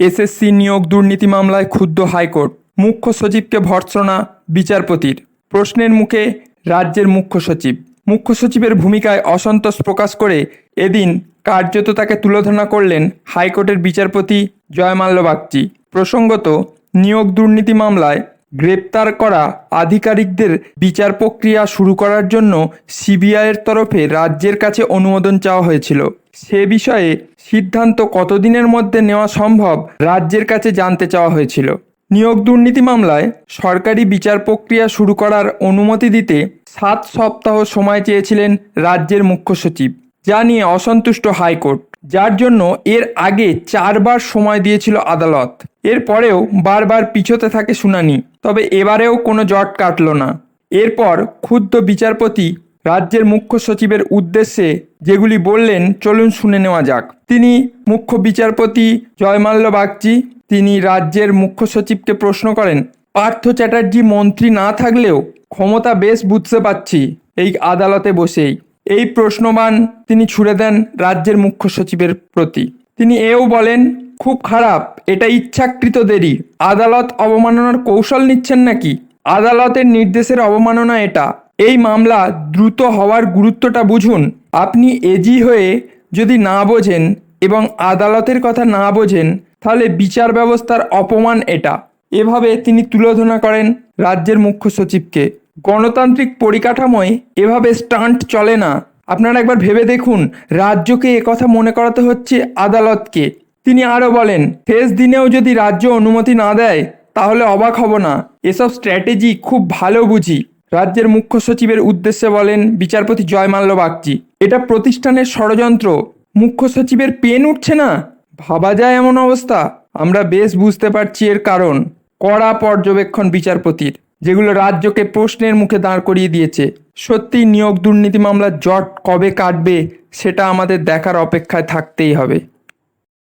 SSC নিয়োগ দুর্নীতি মামলায় ক্ষুব্ধ হাইকোর্ট। মুখ্য সচিবকে ভর্সনা বিচারপতির। প্রশ্নের মুখে রাজ্যের মুখ্য সচিব। মুখ্য সচিবের ভূমিকায় অসন্তোষ প্রকাশ করে এদিন কার্যত তাকে তুলোধনা করলেন হাইকোর্টের বিচারপতি জয়মাল্য বাগচি। প্রসঙ্গত, নিয়োগ দুর্নীতি মামলায় গ্রেপ্তার করা আধিকারিকদের বিচার প্রক্রিয়া শুরু করার জন্য সিবিআইয়ের তরফে রাজ্যের কাছে অনুমোদন চাওয়া হয়েছিল। সে বিষয়ে সিদ্ধান্ত কতদিনের মধ্যে নেওয়া সম্ভব রাজ্যের কাছে জানতে চাওয়া হয়েছিল। নিয়োগ দুর্নীতি মামলায় সরকারি বিচার প্রক্রিয়া শুরু করার অনুমতি দিতে সাত সপ্তাহ সময় চেয়েছিলেন রাজ্যের মুখ্য সচিব। যা নিয়ে অসন্তুষ্ট হাইকোর্ট। যার জন্য এর আগে চারবার সময় দিয়েছিল আদালত। এরপরেও বারবার পিছোতে থাকে শুনানি, তবে এবারেও কোনো জট কাটল না। এরপর ক্ষুদ্র বিচারপতি রাজ্যের মুখ্য সচিবের উদ্দেশ্যে যেগুলি বললেন, চলুন শুনে নেওয়া যাক। তিনি মুখ্য বিচারপতি জয়মাল্য বাগচি, তিনি রাজ্যের মুখ্য সচিবকে প্রশ্ন করেন, পার্থ চ্যাটার্জি মন্ত্রী না থাকলেও ক্ষমতা বেশ বুঝতে পারছি, এই আদালতে বসেই। এই প্রশ্নবান তিনি ছুড়ে দেন রাজ্যের মুখ্য সচিবের প্রতি। তিনি এও বলেন, খুব খারাপ, এটা ইচ্ছাকৃত দেরি আদালত অবমাননার কৌশল নিচ্ছেন নাকি? আদালতের নির্দেশের অবমাননা এটা। এই মামলা দ্রুত হওয়ার গুরুত্বটা বুঝুন। আপনি এজি হয়ে যদি না বোঝেন এবং আদালতের কথা না বোঝেন, তাহলে বিচার ব্যবস্থার অপমান এটা। এভাবে তিনি তুলোধনা করেন রাজ্যের মুখ্য সচিবকে। গণতান্ত্রিক পরিকাঠামোয় এভাবে স্টান্ট চলে না। আপনারা একবার ভেবে দেখুন, রাজ্যকে একথা মনে করাতে হচ্ছে আদালতকে। তিনি আরও বলেন, শেষ দিনেও যদি রাজ্য অনুমতি না দেয়, তাহলে অবাক হব না। এসব স্ট্র্যাটেজি খুব ভালো বুঝি। রাজ্যের মুখ্য সচিবের উদ্দেশ্যে বলেন, বিচারপতি জয়মাল্য বাগচি, এটা প্রতিষ্ঠানের ষড়যন্ত্র। মুখ্য সচিবের পেন উঠছে না? ভাবা যায় এমন অবস্থা। আমরা বেশ বুঝতে পারছি এর কারণ। কড়া পর্যবেক্ষণ বিচারপতির। যেগুলো রাজ্যকে প্রশ্নের মুখে দাঁড় করিয়ে দিয়েছে। সত্যি নিয়োগ দুর্নীতি মামলার জট কবে কাটবে, সেটা আমাদের দেখার অপেক্ষায় থাকতেই হবে।